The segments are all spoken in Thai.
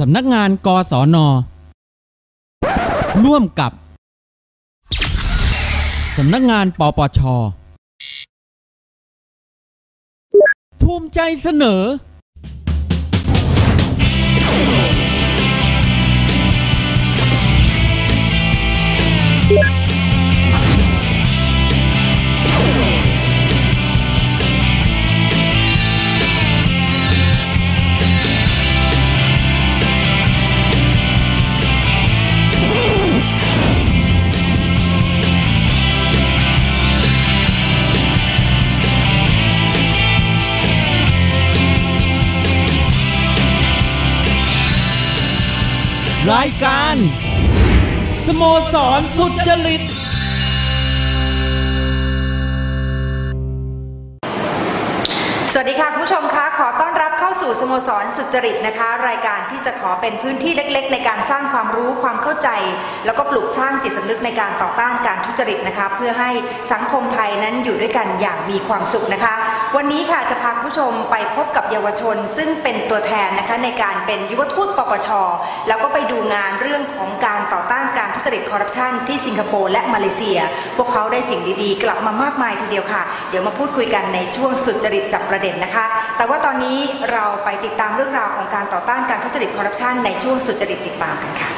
สำนักงานกศน ร่วมกับ สำนักงานปปช ภูมิใจเสนอ รายการ สโมสรสุดจริต สวัสดีค่ะคุณผู้ชมคะขอต้อนาสู่สโมสรสุจริตนะคะ รายการที่จะขอเป็นพื้นที่เล็กๆ ในการสร้างความรู้ความเข้าใจ แล้วก็ปลูกสร้างจิตสำนึกในการต่อต้านการทุจริตนะคะ เพื่อให้สังคมไทยนั้นอยู่ด้วยกันอย่างมีความสุขนะคะ วันนี้ค่ะจะพาผู้ชมไปพบกับเยาวชน ซึ่งเป็นตัวแทนนะคะในการเป็นยุวทูตปปชแล้วก็ไปดูงานเรื่องของการต่อต้าน การทุจริตคอร์รัปชันที่สิงคโปร์และมาเลเซีย พวกเขาได้สิ่งดีๆ กลับมามากมายทีเดียวค่ะ เดี๋ยวมาพูดคุยกันในช่วงสุดจริตจับประเด็นนะคะ แต่ว่าตอนนี้เราไปติดตามเรื่องราวของการต่อต้านการทุจริตคอร์รัปชันในช่วงสุดจริตติดตามกันค่ะ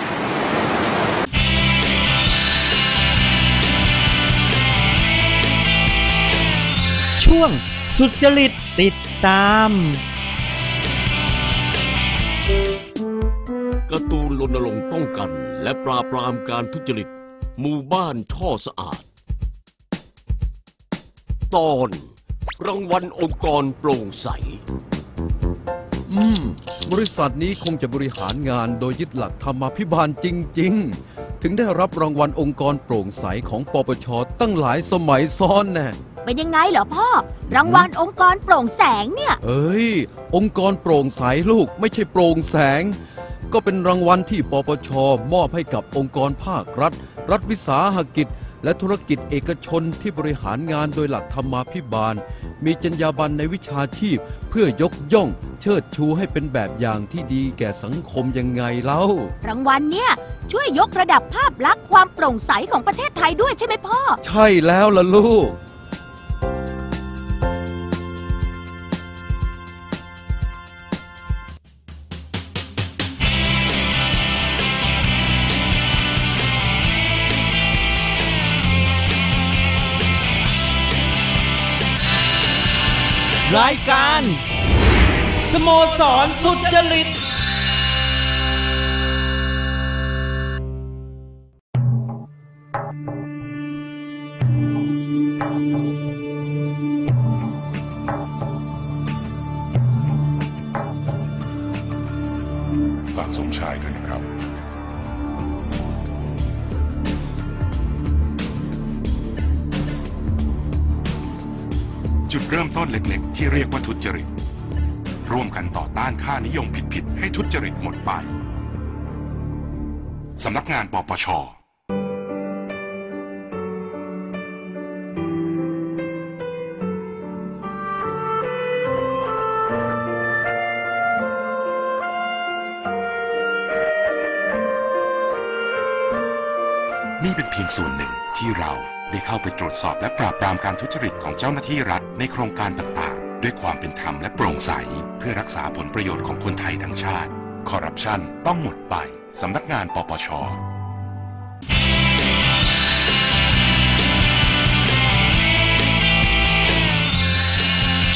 ช่วงสุดจริตติดตาม การ์ตูนรณรงค์ป้องกัน และปราบปรามการทุจริต หมู่บ้านท่อสะอาด ตอนรางวัลองค์กรโปร่งใส อืม บริษัทนี้คงจะบริหารงานโดยยึดหลักธรรมาภิบาลจริง ๆ ถึงได้รับรางวัลองค์กรโปร่งใสของปปชตั้งหลายสมัยซ้อนแน่เป็นยังไงเหรอพ่อ รางวัลองค์กรโปร่งแสงเนี่ย เอ้ย องค์กรโปร่งใสลูกไม่ใช่โปร่งแสง ก็เป็นรางวัลที่ปปชมอบให้กับองค์กรภาครัฐ รัฐวิสาหกิจ และธุรกิจเอกชนที่บริหารงานโดยหลักธรรมาภิบาล มีจรรยาบรรณในวิชาชีพ เพื่อยกย่อง เชิดชูให้เป็นแบบอย่างที่ดีแก่สังคมยังไงเล่ารางวัลเนี่ยช่วยยกระดับภาพลักษณ์ความโปร่งใสของประเทศไทยด้วยใช่ไหมพ่อ ใช่แล้วล่ะลูก รายการ สโมสรสุจริต ต้นเล็กๆ ที่เรียกว่าทุจริต ร่วมกันต่อต้านค่านิยมผิดๆ ให้ทุจริตหมดไป สำนักงานปปชนี่เป็นเพียงส่วนหนึ่งที่เรา ได้เข้าไปตรวจสอบและปราบปรามการทุจริตของเจ้าหน้าที่รัฐในโครงการต่างๆ ด้วยความเป็นธรรมและโปร่งใส เพื่อรักษาผลประโยชน์ของคนไทยทั้งชาติ คอร์รัปชันต้องหมดไป สำนักงานปปช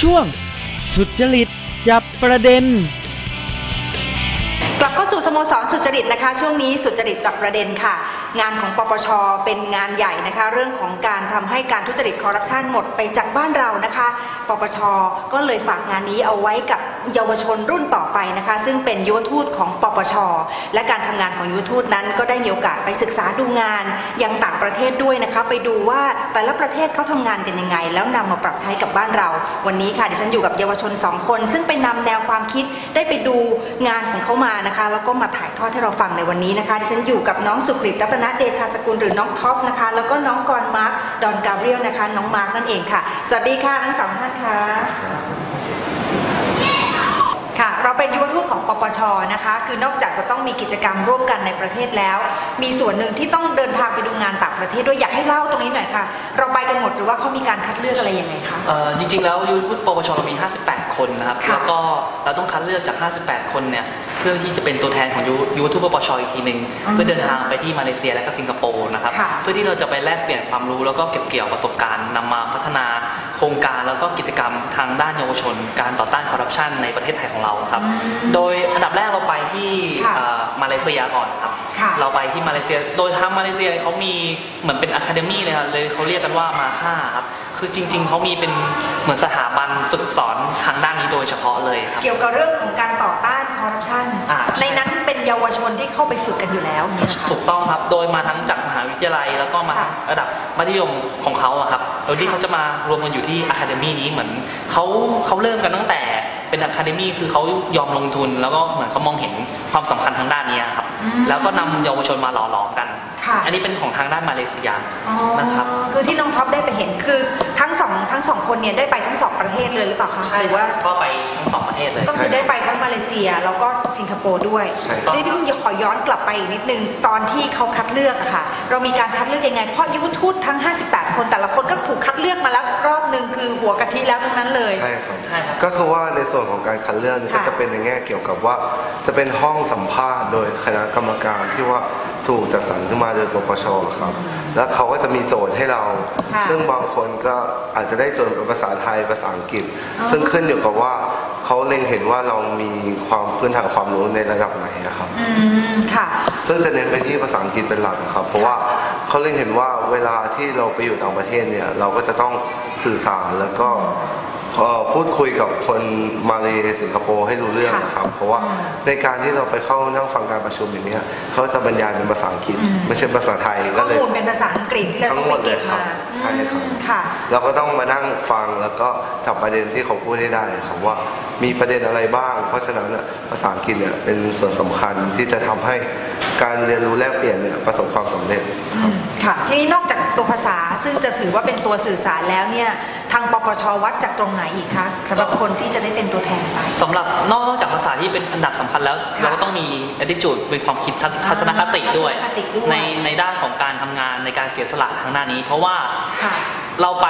ช่วง สุจริตจับประเด็น กลับเข้าสู่สโมสรสุจริตนะคะ ช่วงนี้สุจริตจับประเด็นค่ะ งานของปปช เป็นงานใหญ่นะคะ เรื่องของการทำให้การทุจริตคอร์รัปชันหมดไปจากบ้านเรานะคะ ปปช ก็เลยฝากงานนี้เอาไว้กับ เยาวชนรุ่นต่อไปนะคะ ซึ่งเป็นยุวทูตของปปช และการทำงานของยุวทูตนั้นก็ได้มีโอกาสไปศึกษาดูงานยังต่างประเทศด้วยนะคะ ไปดูว่าแต่ละประเทศเขาทำงานกันยังไง แล้วนำมาปรับใช้กับบ้านเรา วันนี้ค่ะดิฉันอยู่กับเยาวชนสองคน ซึ่งไปนำแนวความคิดได้ไปดูงานของเขามานะคะ แล้วก็มาถ่ายทอดให้เราฟังในวันนี้นะคะดิฉันอยู่กับน้องสุกฤตรัตนเดชาสกุลหรือน้องท็อปนะคะ แล้วก็น้องกรมาร์คดอนกาเบรียลนะคะ น้องมาร์คนั่นเองค่ะ สวัสดีค่ะทั้งสองท่านค่ะ เราเป็นยุวทูตของปปชนะคะ คือนอกจากจะต้องมีกิจกรรมร่วมกันในประเทศแล้ว มีส่วนหนึ่งที่ต้องเดินทางไปดูงานต่างประเทศด้วยอยากให้เล่าตรงนี้หน่อยค่ะ เราไปกันหมดหรือว่าเขามีการคัดเลือกอะไรยังไงคะเอ่อจริงๆแล้วยูทูตปปชเรามี 58 คนนะครับค่ะแล้วก็เราต้องคัดเลือกจาก 58 คนเนี่ยเพื่อที่จะเป็นตัวแทนของยูยูทูตปปชอีกทีหนึ่งอืมเพื่อเดินทางไปที่มาเลเซียและก็สิงคโปร์นะครับค่ะเพื่อที่เราจะไปแลกเปลี่ยนความรู้แล้วก็เก็บเกี่ยวประสบการณ์นำมาพัฒนา โครงการแล้วก็กิจกรรมทางด้านเยาวชน การต่อต้านคอร์รัปชันในประเทศไทยของเราครับ โดยอันดับแรกเราไปที่ค่ะเอ่อมาเลเซียก่อนครับค่ะเราไปที่มาเลเซีย โดยทางมาเลเซียเขามีเหมือนเป็นอะคาเดมี่เลยครับเลยเขาเรียกกันว่ามาค่าครับ คือจริง ๆเขามีเป็นเหมือนสถาบันฝึกสอนทางด้านนี้โดยเฉพาะเลยครับ เกี่ยวกับเรื่องของการต่อต้านคอร์รัปชันอ่าใช่ ในนั้นเป็นเยาวชนที่เข้าไปฝึกกันอยู่แล้วเนี่ยนะคะ ถูกต้องครับ โดยมาทั้งจากมหาวิทยาลัย แล้วก็มาค่ะ ทั้งระดับมัธยมของเขาอะครับโดยที่ค่ะเขาจะมารวมกันอยู่ที่อะคาเดมี่นี้เหมือนเขาเขาเริ่มกันตั้งแต่เป็นอะคาเดมี่คือเขายอมลงทุน แล้วก็เหมือนเขามองเห็นความสำคัญทางด้านนี้ครับ แล้วก็นำเยาวชนมาหล่อหลอมกัน ค่ะอันนี้เป็นของทางด้านมาเลเซียอ๋อนะครับคือที่น้องท็อปได้ไปเห็นคือทั้งสองทั้งสองคนเนี่ยได้ไปทั้งสองประเทศเลยหรือเปล่าคะใช่หรือว่าว่าก็ไปทั้งสองประเทศเลย ก็คือได้ไปทั้งมาเลเซียแล้วก็สิงคโปร์ด้วยใช่ครับ นี่ที่ขอย้อนกลับไปอีกนิดนึงตอนที่เขาคัดเลือกอะค่ะ เรามีการคัดเลือกยังไงเพราะยุวทูตทั้ง 58 คนแต่ละคนก็ถูกคัดเลือกมาแล้วรอบหนึ่งคือหัวกะทิแล้วทั้งนั้นเลย ใช่ครับ ใช่ครับ ก็คือว่าในส่วนของการคัดเลือกเนี่ยค่ะก็จะเป็นในแง่เกี่ยวกับว่า จะเป็นห้องสัมภาษณ์โดยคณะกรรมการที่ว่า ถูกจัดสรรขึ้นมาโดยปปชครับ แล้วเขาก็จะมีโจทย์ให้เรา ค่ะซึ่งบางคนก็อาจจะได้โจทย์เป็นภาษาไทยภาษาอังกฤษ อ๋อ ซึ่งขึ้นอยู่กับว่าเขาเล็งเห็นว่าเรามีความพื้นฐานความรู้ในระดับไหนอะครับ อืมค่ะ ซึ่งจะเน้นไปที่ภาษาอังกฤษเป็นหลักอะครับ เพราะว่าเขาเล็งเห็นว่าเวลาที่เราไปอยู่ต่างประเทศเนี่ย เราก็จะต้องสื่อสารแล้วก็เอ่อ พูดคุยกับคนมาเลสิงคโปร์ให้รู้เรื่องนะครับ เพราะว่าในการที่เราไปเข้านั่งฟังการประชุมอย่างเนี้ยเขาจะบรรยายเป็นภาษาอังกฤษอืมไม่ใช่ภาษาไทยข้ก็อเลยมูลเป็นภาษาอังกฤษที่เราทั้ต้องงหมไปดเลเก็ยบครับมาใช่ครับอืมค่ะเราก็ต้องมานั่งฟังแล้วก็จับประเด็นที่เขาพูดให้ได้ครับว่ามีประเด็นอะไรบ้าง เพราะฉะนั้นน่ะภาษาอังกฤษเนี่ยเป็นส่วนสำคัญที่จะทำให้ การเรียนรู้แลกเปลี่ยนเนี่ยประสบความสำเร็จครับค่ะทีนี้นอกจากตัวภาษาซึ่งจะถือว่าเป็นตัวสื่อสารแล้วเนี่ยทางปปชวัดจากตรงไหนอีกคะสำหรับคนที่จะได้เป็นตัวแทนไปสำหรับนอกนอกจากภาษาที่เป็นอันดับสำคัญแล้วค่ะเราก็ต้องมี attitude เป็นความคิดทัศทัศนคติด้วยทัศนคติด้วย ในในด้านของการทำงานในการเสียสละทางด้านนี้ เพราะว่าค่ะเราไป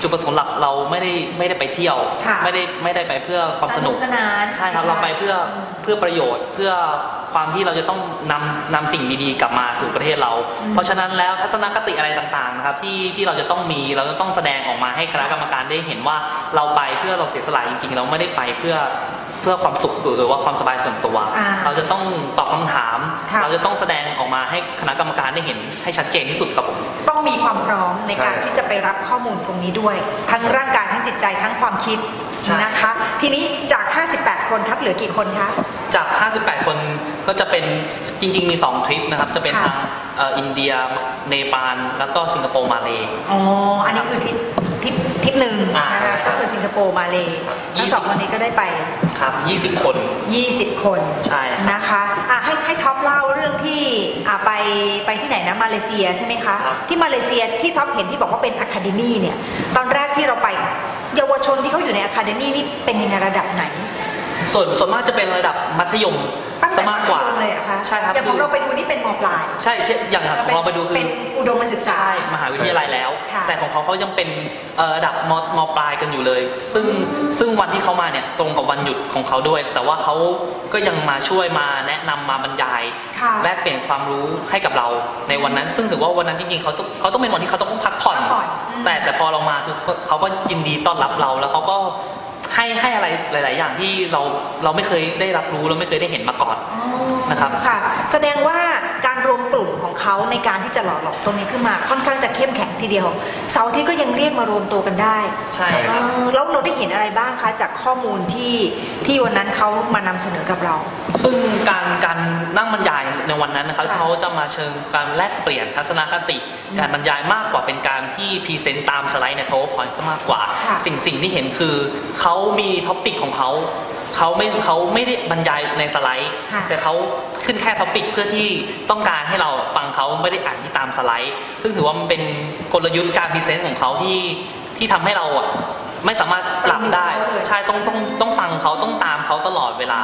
จุดประสงค์หลักเราไม่ได้ไม่ได้ไปเที่ยวค่ะไม่ได้ไม่ได้ไปเพื่อความสนุกสนานใช่ครับเราไปเพื่อเพื่อประโยชน์เพื่อ ความที่เราจะต้องนำนำสิ่งดีๆกลับมาสู่ประเทศเรา เพราะฉะนั้นแล้วทัศนคติอะไรต่างๆนะครับที่ที่เราจะต้องมีเราจะต้องแสดงออกมาให้คณะกรรมการได้เห็นว่าเราไปเพื่อเราเสียสละจริงๆ เราไม่ได้ไปเพื่อเพื่อความสุขหรือว่าความสบายส่วนตัวอ่าเราจะต้องตอบคำถามค่ะเราจะต้องแสดงออกมาให้คณะกรรมการได้เห็นให้ชัดเจนที่สุดครับผมต้องมีความพร้อมในการใช่ที่จะไปรับข้อมูลตรงนี้ด้วย ทั้งร่างกายทั้งจิตใจทั้งความคิดใช่นะคะ ทีนี้จาก 58 คนคัดเหลือกี่คนคะจาก 58 คนก็จะเป็นจริง ๆ มี 2 ทริปนะครับ จะเป็นค่ะทางเอ่ออินเดียเนปาลแล้วก็สิงคโปร์มาเลอ๋ออันนี้คือทริปท ริปทริปหนึ่งอ่านะใช่คะครัก็บคือสิงคโปร์มาเลยครับทั้งสองคนนี้ก็ได้ไป ครับ 20 คน 20 คนใช่ครับ นะคะอะให้ให้ท็อปเล่าเรื่องที่อะไปไปที่ไหนนะมาเลเซียใช่ไหมคะ ครับ ที่มาเลเซียที่ท็อปเห็นที่บอกว่าเป็นอะคาเดมี่เนี่ยตอนแรกที่เราไปเยาวชนที่เขาอยู่ในอะคาเดมี่นี่เป็นยังไงระดับไหน ส่วนส่วนมากจะเป็นระดับมัธยมตั้งซะแต่มากกว่ามัธยมเลยเหรอะคะใช่ครับอย่างของเราไปดูนี่เป็นมปลาย ใช่ใช่อย่างของเราไปดูคือเป็นอุดมศึกษาใช่มหาวิทยาลัยแล้วค่ะแต่ของเขาเขายังเป็นเอ่อระดับมมปลายกันอยู่เลย ซึ่งซึ่งวันที่เขามาเนี่ยตรงกับวันหยุดของเขาด้วย แต่ว่าเขาก็ยังมาช่วยมาแนะนำมาบรรยายค่ะแลกเปลี่ยนความรู้ให้กับเราในวันนั้น ซึ่งถือว่าวันนั้นจริงๆเขาต้องเขาต้องเป็นวันที่เขาต้องพักผ่อนพักผ่อนอืมแต่แต่พอเรามาคือเขาก็ยินดีต้อนรับเราแล้วเขาก็ ให้ให้อะไรหลาย ๆ อย่างที่เราเราไม่เคยได้รับรู้เราไม่เคยได้เห็นมาก่อนนะครับค่ะแสดงว่าการรวมกลุ่มของเขาในการที่จะหล่อหลอมตรงนี้ขึ้นมาค่อนข้างจะเข้มแข็งทีเดียวเสาร์อาที่ก็ยังเรียกมารวมตัวกันได้ใช่ครับเออแล้วเราได้เห็นอะไรบ้างคะจากข้อมูลที่ที่วันนั้นเขามานำเสนอกับเรา ซึ่งการการนั่งบรรยายในวันนั้นนะครับค่ะเขาจะมาเชิงการแลกเปลี่ยนทัศนคติ การบรรยายมากกว่าเป็นการที่พรีเซนต์ตามสไลด์ใน powerpoint ซะมากกว่าค่ะสิ่งสิ่งที่เห็นคือเขามีท็อปิกของเขาเขาไม่เขาไม่ได้บรรยายในสไลด์ค่ะแต่เขาขึ้นแค่ท็อปิกเพื่อที่ต้องการให้เราฟังเขาไม่ได้อ่านที่ตามสไลด์ ซึ่งถือว่ามันเป็นกลยุทธ์การพรีเซนต์ของเขาที่ที่ทำให้เราอะไม่สามารถปรับได้ไปอยู่กับเขาเลยใช่ต้องต้องต้องฟังเขาต้องตามเขาเขาตลอดเวลา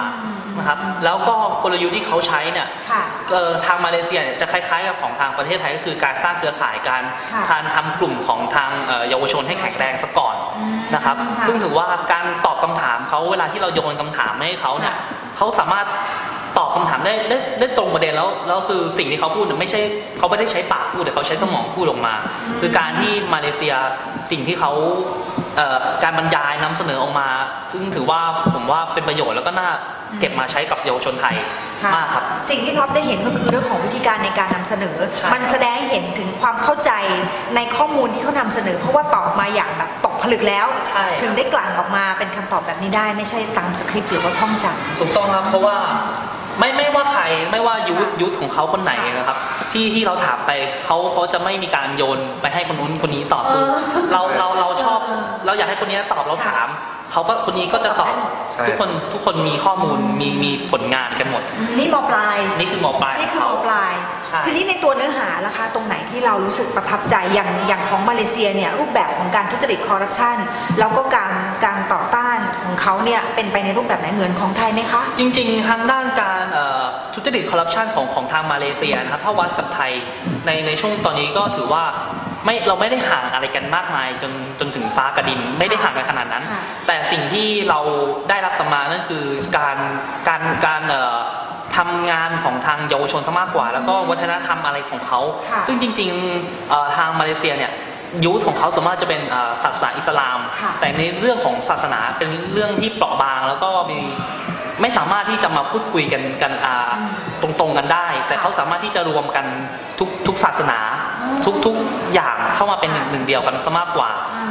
นะครับแล้วก็กลยุทธ์ที่เขาใช้เนี่ยค่ะเอ่อทางมาเลเซียเนี่ยจะคล้ายๆกับของทางประเทศไทยก็คือการสร้างเครือข่ายการค่ะการทำกลุ่มของทางเอ่อเยาวชนให้แข็งแรงซะก่อนนะครับค่ะซึ่งถือว่าการตอบคำถามเขาเวลาที่เราโยนคำถามให้เขาเนี่ยค่ะเขาสามารถตอบคำถามได้ได้ได้ตรงประเด็นแล้วแล้วคือสิ่งที่เขาพูดเนี่ยไม่ใช่เขาไม่ได้ใช้ปากพูดแต่เขาใช้สมองพูดออกมา คือการที่มาเลเซียสิ่งที่เขาเอ่อ การบรรยายนำเสนอออกมา ซึ่งถือว่าผมว่าเป็นประโยชน์แล้วก็น่าเก็บมาใช้กับเยาวชนไทยค่ะมากครับ สิ่งที่ท็อปได้เห็นก็คือเรื่องของวิธีการในการนำเสนอใช่มันแสดงให้เห็นถึงความเข้าใจในข้อมูลที่เขานำเสนอ เพราะว่าตอบมาอย่างแบบตกผลึกแล้วใช่ถึงได้กลั่นออกมาเป็นคำตอบแบบนี้ได้ ไม่ใช่ตามสคริปต์หรือว่าท่องจำถูกต้องครับเพราะว่า ไม่ไม่ว่าใครไม่ว่ายุทธยุทธของเขาคนไหนนะครับ ที่ที่เราถามไปเขาเขาจะไม่มีการโยนไปให้คนนู้นคนนี้ตอบคือเราเราเราชอบ เราอยากให้คนนี้ตอบเราถาม เขาก็คนนี้ก็จะตอบใช่ทุกคนทุกคนมีข้อมูลมีมีผลงานกันหมด นี่มปลายนี่คือหมอปลายนี่ของคือเขามปลายใช่ทีนี้ในตัวเนื้อหาล่ะคะตรงไหนที่เรารู้สึกประทับใจอย่างอย่างของมาเลเซียเนี่ยรูปแบบของการทุจริตคอร์รัปชันแล้วก็การการต่อต้านของเขาเนี่ยเป็นไปในรูปแบบไหนเหมือนของไทยไหมคะ จริง ๆ ทางด้านการเอ่อทุจริตคอร์รัปชันของของทางมาเลเซียนะครับถ้าวัดกับไทยในในช่วงตอนนี้ก็ถือว่า ไม่เราไม่ได้ห่างอะไรกันมากมายจนจนถึงฟ้ากับดินไม่ได้ห่างกันขนาดนั้นค่ะแต่สิ่งที่เราได้รับกลับมานั่นคือการการการเอ่อทำงานของทางเยาวชนซะมากกว่า แล้วก็วัฒนธรรมอะไรของเขาค่ะซึ่งจริงๆเอ่อทางมาเลเซียเนี่ยยูสของเขาส่วนมากจะเป็นเอ่อศาสนาอิสลามค่ะแต่ในเรื่องของศาสนาเป็นเรื่องที่เปราะบางแล้วก็มีไม่สามารถที่จะมาพูดคุยกันกันอ่าตรงๆกันได้ แต่เขาสามารถที่จะรวมกันทุกทุกศาสนา ทุกทุกอย่างเข้ามาเป็นหนึ่งหนึ่งเดียวกันซะมากกว่า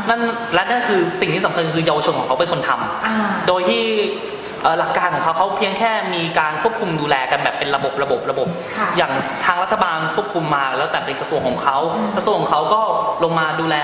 นั่นและนั่นคือสิ่งที่สำคัญคือเยาวชนของเขาเป็นคนทำอ่าโดยที่เอ่อหลักการของเขาเขาเพียงแค่มีการควบคุมดูแลกันแบบเป็นระบบระบบระบบค่ะอย่างทางรัฐบาลควบคุมมาแล้วแต่เป็นกระทรวงของเขากระทรวงของเขาก็ลงมาดูแล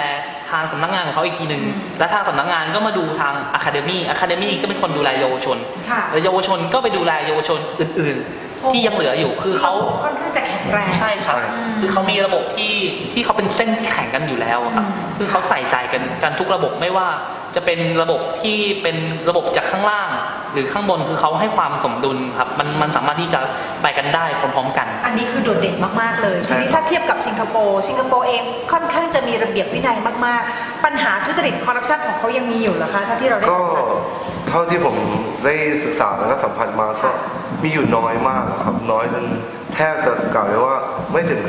ทางสำนักงานของเขาอีกทีหนึ่งและทางสำนักงานก็มาดูทางอะคาเดมี่อะคาเดมี่ก็เป็นคนดูแลเยาวชนค่ะแล้วเยาวชนก็ไปดูแลเยาวชนอื่น ๆ ที่ยังเหลืออยู่คือเขาค่อนข้างจะแข็งแรงใช่ครับใช่คือเขามีระบบที่ที่เขาเป็นเส้นที่แข่งกันอยู่แล้วอะครับอืมซึ่งเขาใส่ใจกันกันทุกระบบไม่ว่า จะเป็นระบบที่เป็นระบบจากข้างล่าง หรือข้างบนคือเขาให้ความสมดุลครับมันมันสามารถที่จะไปกันได้พร้อมๆกัน อันนี้คือโดดเด่นมากๆเลยใช่ทีนี้ถ้าเทียบกับสิงคโปร์สิงคโปร์เองค่อนข้างจะมีระเบียบวินัยมากๆ ปัญหาทุจริตคอร์รัปชันของเขายังมีอยู่เหรอคะถ้าที่เราได้ก็สัมผัสเท่าที่ผมได้ศึกษาแล้วก็สัมผัสมาก็ มีอยู่น้อยมากอะครับ น้อยจนแทบจะกล่าวได้ว่าไม่ถึง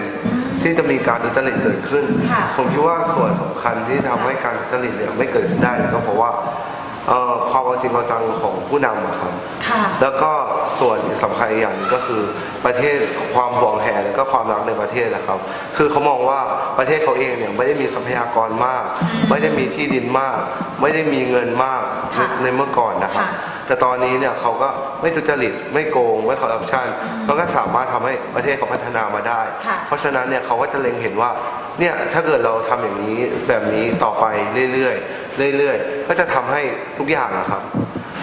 5%ที่จะมีการทุจริตเกิดขึ้นค่ะผมคิดว่าส่วนสำคัญที่ทำให้การทุจริตเนี่ยไม่เกิดขึ้นได้ก็เพราะว่าเอ่อความเอาจริงเอาจังของผู้นำอะครับค่ะแล้วก็ส่วนสำคัญอีกอย่างหนึ่งก็คือประเทศความห่วงแหนแล้วก็ความรักในประเทศนะครับ คือเขามองว่าประเทศเขาเองเนี่ยไม่ได้มีทรัพยากรมาก ไม่ได้มีที่ดินมาก ไม่ได้มีเงินมากในค่ะในเมื่อก่อนนะครับค่ะ แต่ตอนนี้เนี่ยเขาก็ไม่ทุจริตไม่โกงไม่คอร์รัปชันมันก็สามารถทำให้ประเทศเขาพัฒนามาได้ค่ะเพราะฉะนั้นเนี่ยเขาก็จะเล็งเห็นว่าเนี่ยถ้าเกิดเราทำอย่างนี้แบบนี้ต่อไปเรื่อยๆเรื่อยๆ ก็จะทำให้ทุกอย่างอะครับ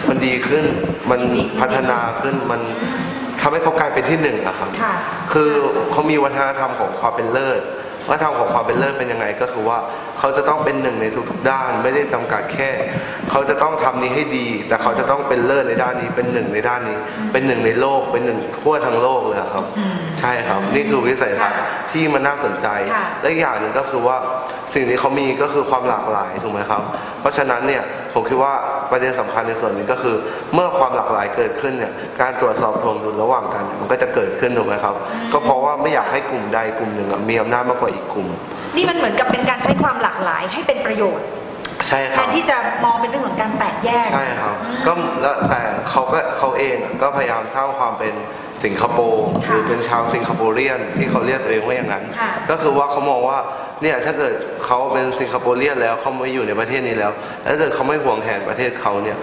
มันดีขึ้นมันพัฒนาขึ้นมันทำให้เขากลายเป็นที่หนึ่งอะครับค่ะคือเขามีวัฒนธรรมของความเป็นเลิศวัฒนธรรมของความเป็นเลิศเป็นยังไงก็คือว่า เขาจะต้องเป็นหนึ่งในทุกๆด้าน ไม่ได้จำกัดแค่ เขาจะต้องทำนี้ให้ดี แต่เขาจะต้องเป็นเลิศในด้านนี้ เป็นหนึ่งในด้านนี้ เป็นหนึ่งในโลก เป็นหนึ่งทั่วทั้งโลกเลยอะครับ ใช่ครับ นี่คือวิสัยทัศน์ค่ะที่มันน่าสนใจค่ะและอีกอย่างหนึ่งก็คือว่าสิ่งที่เขามีก็คือความหลากหลายถูกไหมครับ เพราะฉะนั้นเนี่ยผมคิดว่าประเด็นสำคัญในส่วนหนี้ก็คือ เมื่อความหลากหลายเกิดขึ้นเนี่ยการตรวจสอบทวงดุลระหว่างกันเนี่ยมันก็จะเกิดขึ้นถูกไหมครับ ก็เพราะว่าไม่อยากให้กลุ่มใดกลุ่มหนึ่งอะมีอำนาจมากกว่าอีกกลุ่ม นี่มันเหมือนกับเป็นการใช้ความหลากหลายให้เป็นประโยชน์ใช่คแทรับ นที่จะมองเป็นเรื่องของการแตกแยก ใช่ครับก็แล้วแต่เขาก็เขาเองอะก็พยายามสร้างความเป็นสิงคโปร์หค่ะรือเป็นชาวสิงคโปร์เรียนที่เขาเรียกตัวเองว่าอย่างนั้น ค่ะ ก็คือว่าเขามองว่าเนี่ยถ้าเกิดเขาเป็นสิงคโปร์เรียนแล้วเขาไม่อยู่ในประเทศนี้แล้วแล้วถ้าเกิดเขาไม่ห่วงแหนประเทศเขาเนี่ย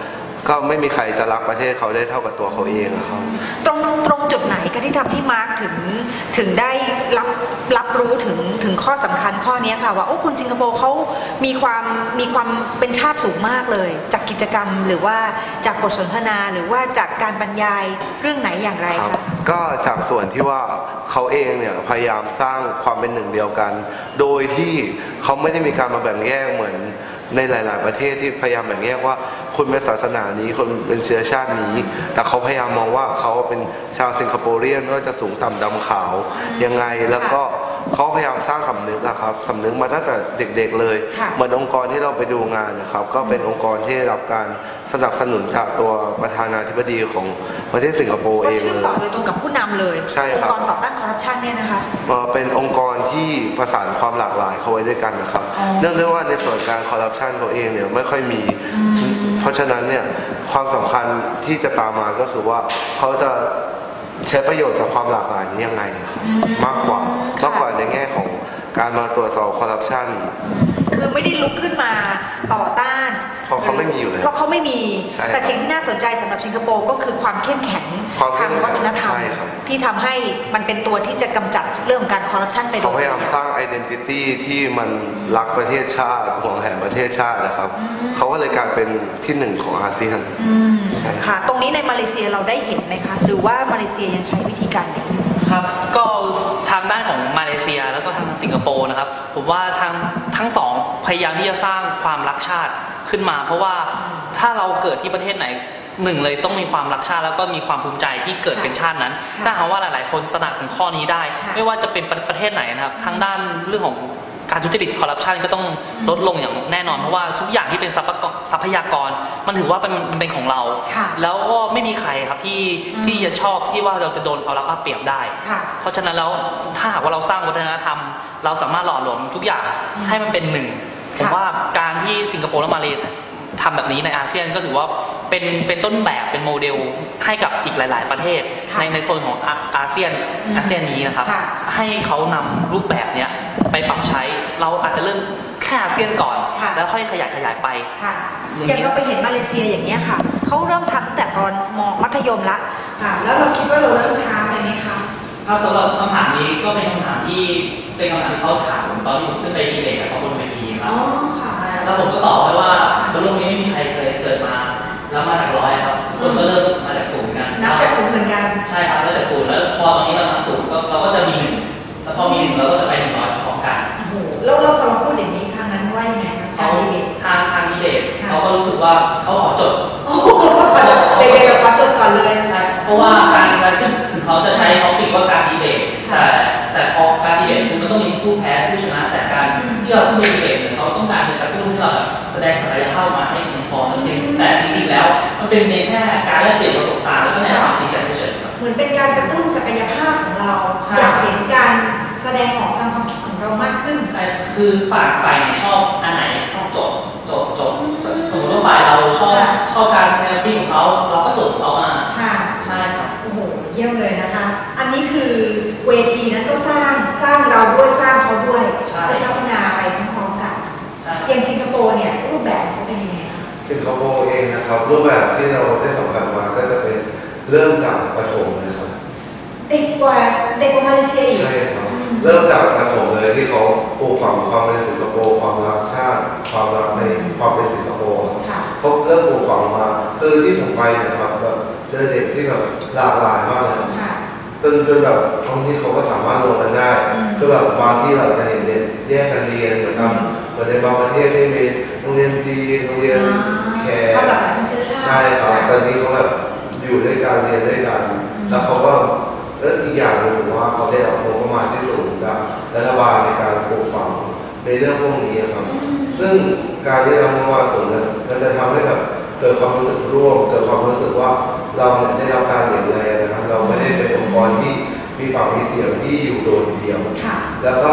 ก็ไม่มีใครจะรักประเทศเขาได้เท่ากับตัวเขาเองอะครับตรงตรงจุดไหนก็ที่ทำให้มาร์คถึงถึงได้รับรับรู้ถึงถึงข้อสำคัญข้อนี้ค่ะ ว่าโอ้คุณสิงคโปร์เขามีความมีความเป็นชาติสูงมากเลย จากกิจกรรมหรือว่าจากบทสนทนาหรือว่าจากการบรรยายเรื่องไหนอย่างไรครับคะก็จากส่วนที่ว่าเขาเองเนี่ยพยายามสร้างความเป็นหนึ่งเดียวกัน โดยที่เขาไม่ได้มีการมาแบ่งแยกเหมือนในหลาย ๆ ประเทศที่พยายามแบ่งแยกว่า คุณเป็นศาสนานี้คนเป็นเชื้อชาตินี้ แต่เขาพยายามมองว่าเขาเป็นชาวสิงคโปร์เรียนว่าจะสูงต่ำดำขาวยังไงแล้วก็เขาพยายามสร้างสำนึกอะครับสำนึกมาตั้งแต่เด็กๆเลยค่ะเหมือนองค์กรที่เราไปดูงานนะครับ ก็เป็นองค์กรที่ได้รับการสนับสนุนจากตัวประธานาธิบดีของประเทศสิงคโปร์ก็เองเชื่อมเลยต่อโดยตรงกับผู้นำเลยใช่ครับองค์กรต่อต้านคอร์รัปชันเนี่ยนะคะเอ่อเป็นองค์กรที่ประสานความหลากหลายเข้าไว้ด้วยกันนะครับอ๋อเนื่องด้วยว่าในส่วนการคอร์รัปชันเขาเองเนี่ยไม่ค่อยมี เพราะฉะนั้นเนี่ยความสำคัญที่จะตามมาก็คือว่าเขาจะใช้ประโยชน์จากความหลากหลายนี้ยังไงครับมากกว่ามากกว่าในแง่ของการมาตรวจสอบคอร์รัปชันคือไม่ได้ลุกขึ้นมาต่อต้าน เพราะเขาไม่มีอยู่แล้วเพราะเขาไม่มีใช่ครับแต่สิ่งที่น่าสนใจสำหรับสิงคโปร์ก็คือความเข้มแข็งความเข้ทางมแข็งวัฒนธรรมใช่ครับที่ทำให้มันเป็นตัวที่จะกำจัดเรื่องของการคอร์รัปชันไปโดเขายพยายามสร้างไอดีนิตี้ที่มันรักประเทศชาติห่วงแหนประเทศชาตินะครับ เขาก็เลยกลายเป็นที่หนึ่งของอาเซียนอืมใช่ครับค่ะ ตรงนี้ในมาเลเซียเราได้เห็นไหมคะ หรือว่ามาเลเซียยังใช้วิธีการนี้อยู่ครับก็ทางด้านของมาเลเซียแล้วก็ทางสิงคโปร์นะครับ ผมว่าทางทั้งสอง พยายามที่จะสร้างความรักชาติขึ้นมา เพราะว่าถ้าเราเกิดที่ประเทศไหนหนึ่งเลยต้องมีความรักชาติแล้วก็มีความภูมิใจที่เกิดเป็นชาตินั้นค่ะถ้าหากว่าหลาย ๆ คนตระหนักถึงข้อนี้ได้ค่ะไม่ว่าจะเป็นประเทศไหนนะครับทางด้านเรื่องของการทุจริตคอร์รัปชันก็ต้องลดลงอย่างแน่นอน เพราะว่าทุกอย่างที่เป็นทรัพยากรทรัพยากรมันถือว่าเป็นมันเป็นของเราค่ะแล้วก็ไม่มีใครครับที่อืมที่จะชอบที่ว่าเราจะโดนเอารัดเอาเปรียบได้ค่ะเพราะฉะนั้นแล้วถ้าหากว่าเราสร้างวัฒนธรรม เราสามารถหล่อหลอมทุกอย่างให้มันเป็นหนึ่ง ผมค่ะว่าการที่สิงคโปร์และมาเลเซียทำแบบนี้ในอาเซียนก็ถือว่าเป็นเป็นต้นแบบเป็นโมเดลให้กับอีกหลาย ๆ ประเทศค่ะในในโซนของอาอาเซียนอืมอาเซียนนี้นะครับค่ะให้เขานำรูปแบบเนี้ยไปปรับใช้เราอาจจะเริ่มแค่อาเซียนก่อนค่ะแล้วค่อยขยายขยายไปค่ะอย่างอย่างนี้เราไปเห็นมาเลเซียอย่างนี้ยค่ะเขาเริ่มทำตั้งแต่ตอนมมัธยมละค่ะแล้วเราคิดว่าเราเริ่มช้าไปไหมคะ ครับสำหรับคำถามนี้ก็เป็นคำถามที่เป็นคำถามที่เขาถามผมตอนที่ผมขึ้นไปดีเบตกับเขาบนเวทีครับค่ะแล้วผมก็ตอบไปว่าบนโลกนี้ไม่มีใครเคยเกิดมา แล้วมาจากร้อยครับทุกคนก็เริ่มมาจากศูนย์กันนับจากศูนย์เหมือนกันใช่ครับแล้วจากศูนย์แล้วพอตอนนี้เรานับศูนย์ก็เราก็จะมีหนึ่งแล้วพอมีหนึ่งเราก็จะไปหนึ่งร้อยพร้อมกันโอ้โหแล้วเราพอเราพูดอย่างนี้ทางนั้นว่ายังไงคะเขาการดีเบตทางทางดีเบตค่ะเขาก็รู้สึกว่าเขาขอจดโอ้โหขอจดเด็กๆเราขอจดก่อนเลยใช่ เพราะว่าการการที่ถึงเขาจะใช้ท็อปิกว่าการดีเบตค่ะแต่แต่พอการดีเบตคือมันต้องมีผู้แพ้ผู้ชนะแต่การอืมที่เราขึ้นไปดีเบตเนี่ยเขาต้องการจะกระตุ้นให้เราแสดงศักยภาพมาให้เพียงพอนั่นเองแต่จริงๆแล้ว มันเป็นเพียงแค่การแลกเปลี่ยนประสบการณ์แล้วก็แนวความคิดกันเฉยๆครับเหมือนเป็นการกระตุ้นศักยภาพของเราใช่อยากเห็นการแสดงออกทางความคิดของเรามากขึ้นใช่คือฝ่ายฝ่ายไหนชอบอันไหนต้องจดจดจดสมมติว่าฝ่ายเราชอบค่ะชอบการแนวคิดของเขาเราก็จดของเขามา ค่ะ ใช่ครับ โอ้โห เยี่ยมเลยนะคะ อันนี้คือเวทีนั้นก็สร้างสร้างเราด้วยสร้างเขาด้วยใช่ เพื่อพัฒนาไปพร้อมๆกันใช่ครับอย่างสิงคโปร์เนี่ยรูปแบบเขาเป็นยังไงคะสิงคโปร์เองนะครับรูปแบบที่เราได้สัมผัสมาก็จะเป็นเริ่มจากประถมเลยครับเด็กกว่าเด็กกว่ามาเลเซียอีก ใช่ครับเริ่มจากประถมเลยที่เขาปลูกฝังความเป็นสิงคโปร์ความรักชาติ ความรักในความเป็นสิงคโปร์ครับค่ะเขาเริ่มปลูกฝังมาคือที่ผมไปเนะครับแบบเจอเด็กที่แบบหลากหลายมากเลยครับ ค่ะ จนจนแบบบางทีเขาก็สามารถลงกันได้อืมคือแบบบางที่เราจะเห็นเด็กแยกกันเรียนเหมือนกับเหมือนในบางประเทศที่มีโรงเรียนจีนโรงเรียนแขกเขาหลากหลายทางเชื้อชาติใช่ครับแต่นี้เขาแบบอยู่ด้วยกันเรียนด้วยกัน แล้วเขาก็แล้วอีกอย่างหนึงผมว่าเขาได้รับงบประมาณที่สูงจากรัฐบาลในการปลูกฝังในเรื่องพวกนี้ครับ ซึ่งการได้รับงบประมาณสูงเนี่ยมันจะทำให้แบบ เกิดความรู้สึกร่วมเกิดความรู้สึกว่าเราเนี่ยได้รับการเหยียดแรงนะครับเราไม่ได้เป็นองค์กรที่มีปากมีเสียงที่อยู่โดดเดี่ยวค่ะแล้วก็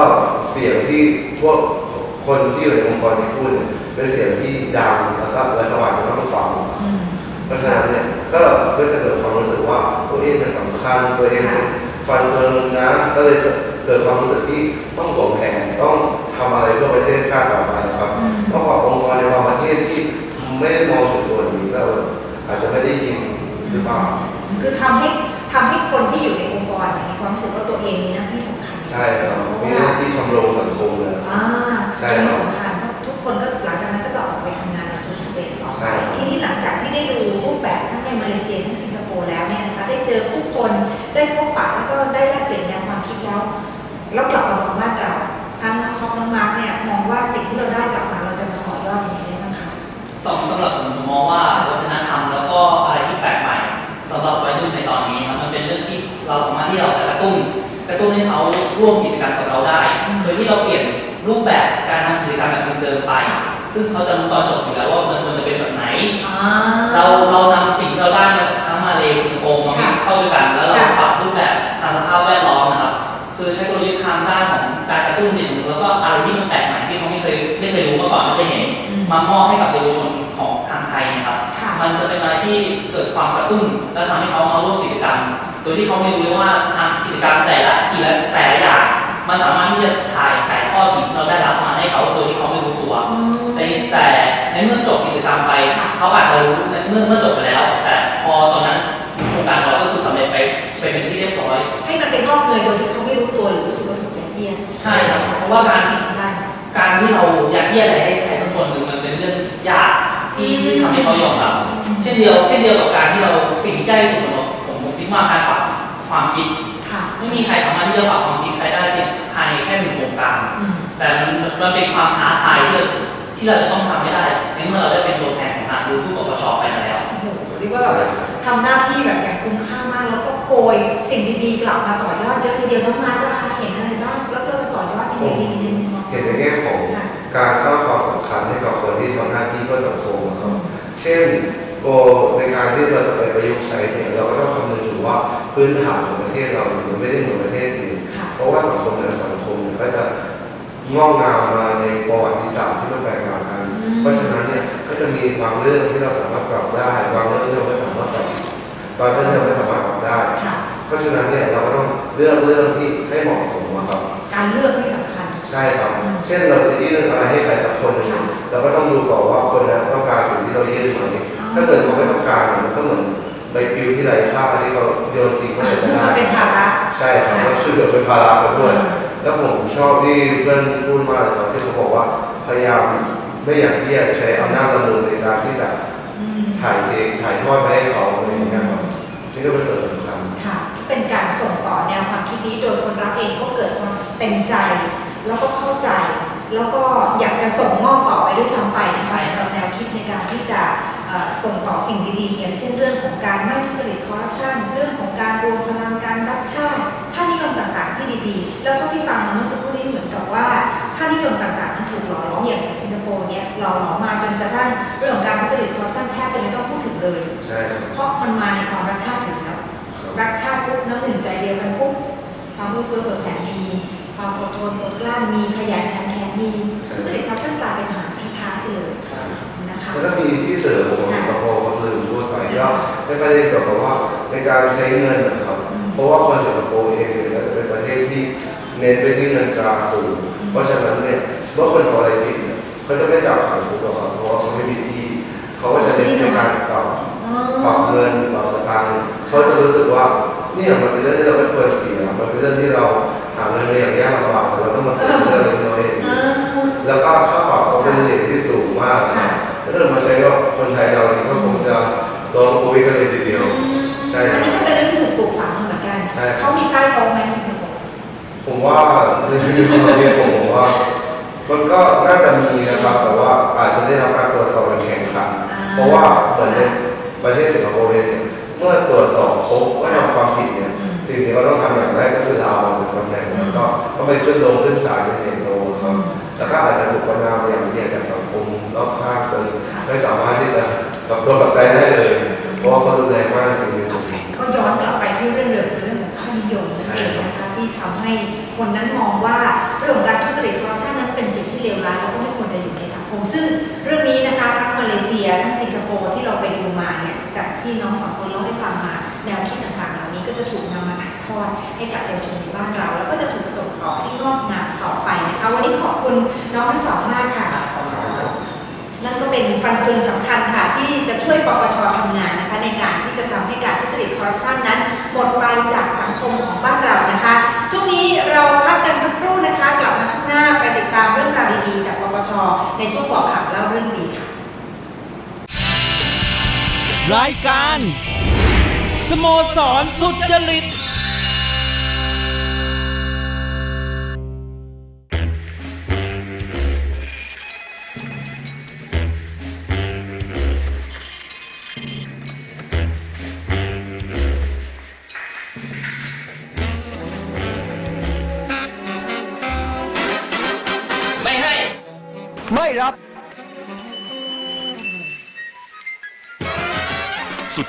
เสียงที่พวกคนที่อยู่ในองค์กรที่พูดเนี่ยเป็นเสียงที่ดังแล้วก็รัฐบาลจะต้องฟังอืมเพราะฉะนั้นเนี่ยก็ก็จะเกิดความรู้สึกว่าตัวเองเป็นสำคัญตัวเองเป็นฟันเฟืองนะก็เลยเกิดความรู้สึกที่ต้องหวงแหนต้องทำอะไรเพื่อประเทศชาติต่อไปครับอืมเพราะว่าองค์กรในบางประเทศที่ ไม่ได้มองถึงส่วนนี้แล้วอาจจะไม่ได้ยินหรือเปล่าคือทำให้ทำให้คนที่อยู่ในองค์กรเนี่ยมีความรู้สึกว่าตัวเองมีหน้าที่สำคัญ ใช่ครับมีหน้าที่ทำรงสังคมเลยอ่าใช่ตรงนี้ครับ สำคัญเพราะทุกคนก็หลังจากนั้นก็จะออกไปทำงานในส่วนของตัวเองต่อ ใช่ ไป ครับ ทีนี้หลังจากที่ได้ดูรูปแบบทั้งในมาเลเซียทั้งสิงคโปร์แล้วเนี่ยนะคะได้เจอผู้คนได้พบปะแล้วก็ได้แลกเปลี่ยนแนวความคิดแล้วแล้วกลับมาบอกว่าเราทางน้องท็อปน้องมาร์กเนี่ยมองว่าสิ่งที่เราได้กลับมาเราจะมาต่อยอดยังไงได้บ้างคะ สำสำหรับผมผมมองว่า ซึ่งเขาจะรู้ตอนจบอยู่แล้วว่ามันควรจะเป็นแบบไหนอ่าเราเรานำสิ่งที่เราได้มาจากทั้งมาเลสิงคโปร์มาค่ะมิกซ์เข้าด้วยกัน แล้วเราค่ะปรับรูปแบบตามสภาพแวดล้อมนะครับ คือใช้กลยุทธ์ทางด้านของการกระตุ้นจิตแล้วก็อะไรที่มันแปลกใหม่ที่เขาไม่เคยไม่เคยรู้มาก่อนไม่เคยเห็นอืมมามอบให้กับเยาวชนของทางไทยนะครับค่ะมันจะเป็นอะไรที่เกิดความกระตุ้นและทำให้เขามาร่วมกิจกรรมโดยที่เขาไม่รู้เลยว่าทางกิจกรรมแต่ละกี่ละแต่ละอย่างมันสามารถที่จะถ่ายถ่ายทอดสิ่งที่เราได้รับมาให้เขาโดยที่เขาไม่รู้ตัวอืม แต่แต่ในเมื่อจบกิจกรรมไปค่ะเขาอาจจะรู้เมื่อเมื่อจบไปแล้ว แต่พอตอนนั้นโครงการของเราก็คือสำเร็จไปไปเป็นที่เรียบร้อย ให้มันไปงอกเงยโดยที่เขาไม่รู้ตัวหรือรู้สึกว่าถูกยัดเยียดใช่ครับเพราะว่าการติดได้การที่เราอยากเยียดอะไรให้ใครสักคนหนึ่งมันเป็นเรื่องยากที่ที่ทำให้เขายอมรับเช่นเดียว เช่นเดียวกับการที่เราสิ่งที่ใกล้ที่สุดสำหรับผมผมคิดว่าการปรับความคิดค่ะไม่มีใครสามารถที่จะปรับความคิดใครได้ภายในแค่หนึ่งโครงการอืมแต่มันมันเป็นความท้าทายที่เรา ที่เราจะต้องทำให้ได้ในเมื่อเราได้เป็นตัวแทนของทางรูทูปปชไปมาแล้วโอ้โหเรียกว่าแบบทำหน้าที่แบบอย่างคุ้มค่ามาก แล้วก็โกยสิ่งดีๆกลับมาต่อยอดเยอะทีเดียวน้องมาร์คราคาเห็นอะไรบ้างแล้วเราจะต่อยอดยังไงดีในมุมมองเห็นในแง่ของการสร้างความสำคัญให้กับคนที่ทำหน้าที่เพื่อสังคมนะครับเช่นโอในการที่เราจะไปประยุกต์ใช้เนี่ยเราก็ต้องคำนึงถึงว่าพื้นฐานของประเทศเราเนี่ยมันไม่ได้เหมือนประเทศอื่นค่ะเพราะว่าสังคมแต่ละสังคมเนี่ยก็จะ งอกงามมาในประวัติศาสตร์ที่มันแตกต่างกันอืมเพราะฉะนั้นเนี่ยก็จะมีบางเรื่องที่เราสามารถปรับได้บางเรื่องที่เราไม่สามารถปรับบางเรื่องที่เราไม่สามารถปรับได้ค่ะเพราะฉะนั้นเนี่ยเราก็ต้องเลือกเรื่องที่ให้เหมาะสมอะครับ การเลือกที่สำคัญ ใช่ครับอืมเช่นเราจะยื่นอะไรให้ใครสักคนหนึ่งค่ะเราก็ต้องดูก่อนว่าคนนั้นต้องการสิ่งที่เรายื่นไหมอ๋อถ้าเกิดเขาไม่ต้องการมันก็เหมือนใบปลิวที่ไร้ค่าที่เขาโยนทิ้งไปก็ได้มันเป็นภาระใช่ครับก็คือเกิดเป็นภาระเขาด้วยอืม แล้วผมชอบที่เพื่อนพูดมากเลยครับที่เขาบอกว่าพยายามไม่อยากที่จะใช้อำนาจละมุนในการที่จะอืมถ่ายเทถ่ายทอดไปให้เขาอะไรอย่างเงี้ยครับนี่ก็เป็นส่วนสำคัญค่ะเป็นการส่งต่อแนวความคิดนี้โดยคนรับเองก็เกิดความเต็มใจ แล้วก็เข้าใจ แล้วก็อยากจะส่งมอบต่อไปด้วยซ้ำไปนะคะสำหรับแนวคิดในการที่จะเอ่อส่งต่อสิ่งดีๆอย่างเช่นเรื่องของการไม่ทุจริตคอร์รัปชันเรื่องของการรวมพลังการรักชาติ ที่ดีๆ แล้วเท่าที่ฟังมาเมื่อสักครู่นี้เหมือนกับว่าค่านิยมต่างๆนั้นถูกหล่อหลอมอย่างสิงคโปร์เนี่ยหล่อหลอมมาจนกระทั่งเรื่องของการทุจริตคอร์รัปชันแทบจะไม่ต้องพูดถึงเลย ใช่ครับเพราะมันมาในความรักชาติอยู่แล้วรักชาติปุ๊บน้ำหนึ่งใจเดียวกันปุ๊บความเอื้อเฟื้อเผื่อแผ่มีความอดทนอดกลั้นมีขยันขันแข็งมีใช่ทุจริตคอร์รัปชันกลายเป็นอาหารท้ายๆไปเลยใช่ครับนะคะแล้วก็มีที่เสริมของสิงคโปร์ก็ลืมพูดไปใช่ก็ในประเด็นเกี่ยวกับว่าในการใช้เงินนะครับอืมเพราะว่าคนสิงคโปร์เองเนี่ย ศที่เน้นไปที่เงินตราสูงอืมเพราะฉะนั้นเนี่ยเมื่อคนทำอะไรผิดเนี่ยเขาจะไม่จับขังคุกหรอกครับเพราะว่าเขาไม่มีที่ เขาก็จะเน้นในการปรับอ๋อปรับเงินปรับสตางค์เขาจะรู้สึกว่าเนี่ยมันเป็นเรื่องที่เราไม่ควรเสีย มันเป็นเรื่องที่เราหาเงินมาอย่างยากลำบากแต่เราต้องมาเสียเรื่องเล็กน้อยอย่างนี้อ่าแล้วก็ค่าปรับเขาเป็นเลทที่สูงมาก ว่าในความคิดผมผมว่า มันก็น่าจะมีนะครับ แต่ว่าอาจจะได้รับการตรวจสอบอย่างแข่งขันเพราะว่าเหมือนในประเทศสิงคโปร์เองเนี่ยเมื่อตรวจสอบพบว่าทำความผิดเนี่ยสิ่งที่เขาต้องทำอย่างแรกก็คือลาออกจากตำแหน่งแล้วก็ต้องไปขึ้นลงขึ้นศาลในใหญ่โตครับแล้วก็อาจจะถูกประนามอย่างเดียวจากสังคมรอบข้างจนไม่สามารถที่จะกลับตัวกลับใจได้เลย เพราะว่าเขารุนแรงมากจริงๆในสังคมก็ย้อนกลับไปที่เรื่องเดิมคือเรื่องของค่านิยมนั่นเองนะคะ ที่ทำให้คนนั้นมองว่าเรื่องของการทุจริตคอร์รัปชันนั้นเป็นสิ่งที่เลวร้ายแล้วก็ไม่ควรจะอยู่ในสังคม ซึ่งเรื่องนี้นะคะทั้งมาเลเซียทั้งสิงคโปร์ที่เราไปดูมาเนี่ยจากที่น้องสองคนเล่าให้ฟังมาแนวคิดต่างๆเหล่านี้ก็จะถูกนำมาถ่ายทอดให้กับเยาวชนในบ้านเรา แล้วก็จะถูกส่งต่อให้งอกงามต่อไปนะคะวันนี้ขอบคุณน้องทั้งสองมากค่ะ นั่นก็เป็นฟันเฟืองสำคัญค่ะ ที่จะช่วยปปชทำงานนะคะ ในการที่จะทำให้การทุจริตคอร์รัปชันนั้น หมดไปจากสังคมของบ้านเรานะคะ ช่วงนี้เราพักกันสักครู่นะคะ กลับมาช่วงหน้าไปติดตามเรื่องราวดีๆ จากปปชในช่วงบอกข่าวเล่าเรื่องดีค่ะ รายการ สโมสรสุจริต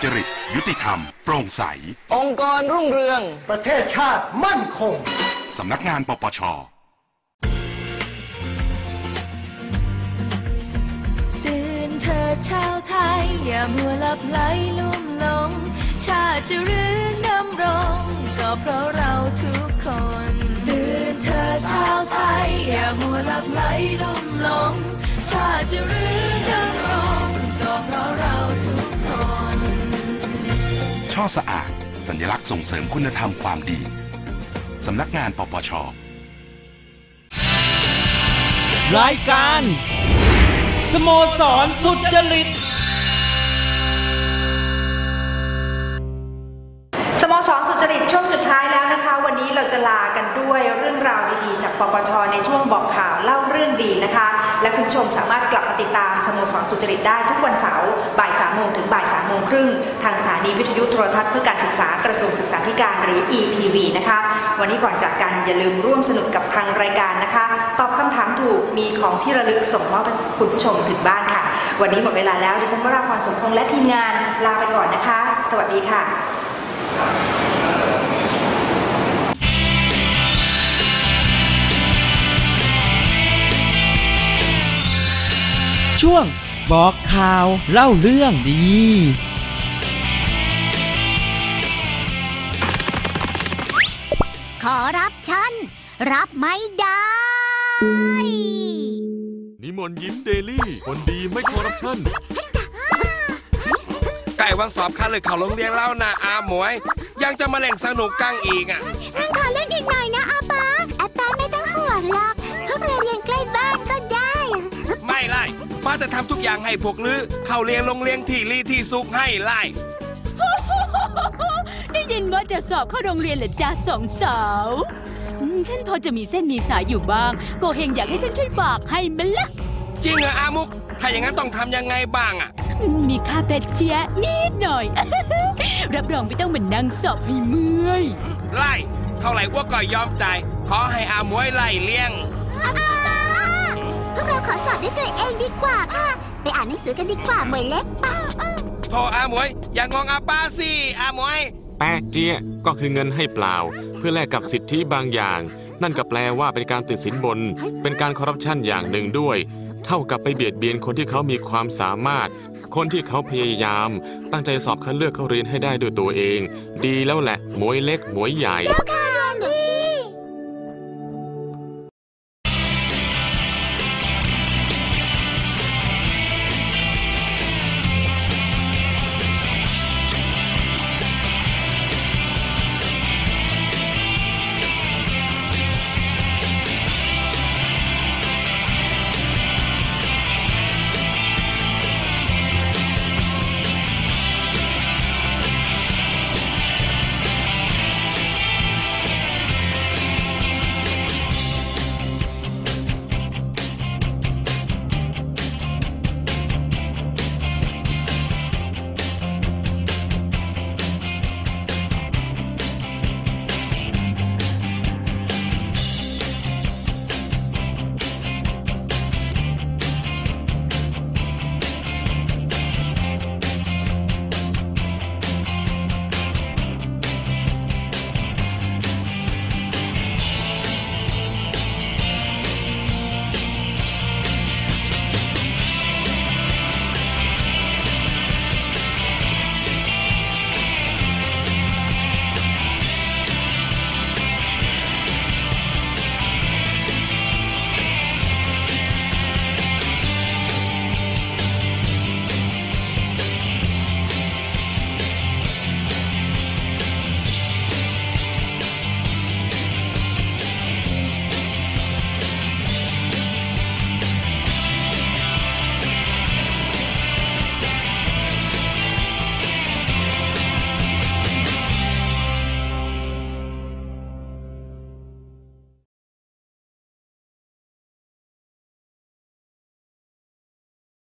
จริต ยุติธรรม โปร่งใส องค์กรรุ่งเรือง ประเทศชาติมั่นคง สำนักงานปปชตื่นเธอชาวไทย อย่ามัวหลับไหลลุ่มหลง ชาติจะรื้อนำรง ก็เพราะเราทุกคนตื่นเธอชาวไทย อย่ามัวหลับไหลลุ่มหลง ชาติจะรื้อนำรง ก็เพราะเราทุกคน ช่อสะอาด สัญลักษณ์ส่งเสริมคุณธรรมความดี สำนักงานปปช รายการ สโมสรสุจริต สโมสรสุจริตช่วงสุดท้ายแล้วนะคะ วันนี้เราจะลากันด้วยเรื่องราวดีๆจากปปชในช่วงบอกข่าว ชมสามารถกลับมาติดตามสโมสรสุจริตได้ทุกวันเสาร์บ่ายสามโมงถึงบ่ายสามโมงครึ่งทางสถานีวิทยุโทรทัศน์เพื่อการศึกษากระทรวงศึกษาธิการหรือ ETV นะคะ วันนี้ก่อนจากกันอย่าลืมร่วมสนุกกับทางรายการนะคะ ตอบคำถามถูกมีของที่ระลึกส่งมอบให้คุณผู้ชมถึงบ้านค่ะ วันนี้หมดเวลาแล้วดิฉันวราพรสมพงษ์และทีมงานลาไปก่อนนะคะ สวัสดีค่ะ ช่วง บอกข่าวเล่าเรื่องดี ขอรับฉัน รับไม่ได้ นิมนต์ยิ้มเดลี่ คนดีไม่คอร์รัปชันใกล้วันสอบคัดเลยเข้าโรงเรียนแล้วนะอาหมวย ยังจะมาเล่นสนุกกังอีกอะขอเล่นอีกหน่อยนะอาป้าอาป้าไม่ต้องห่วงหรอกพวกเราเรียนใกล้บ้านก็ได้ไม่ไล่ ป้าจะทำทุกอย่างให้พวกลือ เข้าเรียนโรงเรียนที่รีที่สุขให้ไล่ ได้ยินว่าจะสอบเข้าโรงเรียนเหรือจ้าสองสาวอืมฉันพอจะมีเส้นมีสายอยู่บ้าง โกเฮงอยากให้ฉันช่วยฝากให้ไหมล่ะจริงเหรออามุก ถ้าอย่างนั้นต้องทำยังไงบ้างอะ อืมมีค่าเป็ดเจี๊ยะนิดหน่อย รับรองไม่ต้องมานั่งสอบให้เมื่อย ไล่ เท่าไหร่อ้วกก็ยอมจ่าย ขอให้อาหมวยไล่เลี้ยงพว กเราขอสอบด้วยตัวเองดีกว่าค่ะ ไปอ่านหนังสือกันดีกว่าเหมยเล็กป้าโทรอาหมวย อย่างงอาป้าสิอาหมวย แป๊กเจี๊ยก็คือเงินให้เปล่า เพื่อแลกกับสิทธิบางอย่าง นั่นก็แปลว่าเป็นการติดสินบน เป็นการคอร์รัปชันอย่างหนึ่งด้วย เท่ากับไปเบียดเบียนคนที่เขามีความสามารถ คนที่เขาพยายาม ตั้งใจสอบคัดเลือกเข้าเรียนให้ได้ด้วยตัวเอง ดีแล้วแหละหมวยเล็กหมวยใหญ่ เจ้าค่ะ